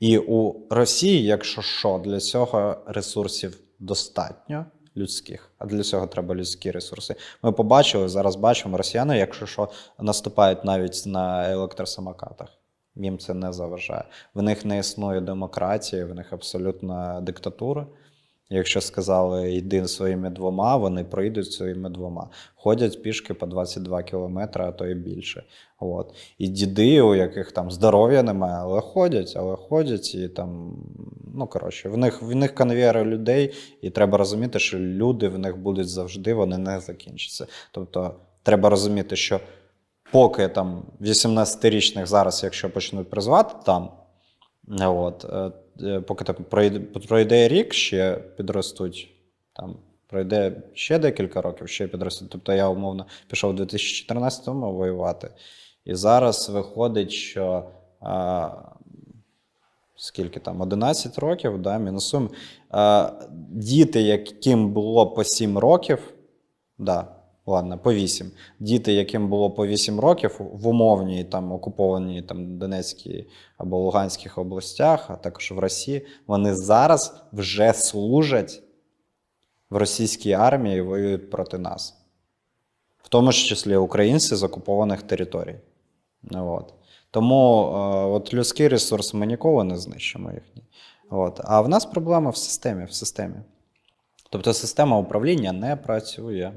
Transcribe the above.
І у Росії, якщо що, для цього ресурсів достатньо людських, а для цього треба людські ресурси. Ми побачили, зараз бачимо, росіяни, якщо що, наступають навіть на електросамокатах. Їм це не заважає. В них не існує демократії, в них абсолютна диктатура. Якщо сказали йди своїми двома, вони пройдуть своїми двома. Ходять пішки по 22 кілометри, а то і більше. От. І діди, у яких там здоров'я немає, але ходять, але ходять і там. Ну, коротше, в них, в них конвейери людей, і треба розуміти, що люди в них будуть завжди, вони не закінчаться. Тобто, треба розуміти, що поки там 18-річних зараз, якщо почнуть призвати там, от, е, е, поки там пройде, рік, ще підростуть там. Пройде ще декілька років, ще підростуть. Тобто я умовно пішов у 2014-му воювати. І зараз виходить, що а, скільки там, 11 років, да, мінусуємо. Діти, яким було по 7 років, да, ладно, по 8. Діти, яким було по 8 років в умовній там окупованій там Донецькій або Луганських областях, а також в Росії, вони зараз вже служать в російській армії і воюють проти нас. В тому ж числі українці з окупованих територій. От. Тому е, от людський ресурс ми ніколи не знищимо їхній. От. А в нас проблема в системі, в системі. Тобто система управління не працює.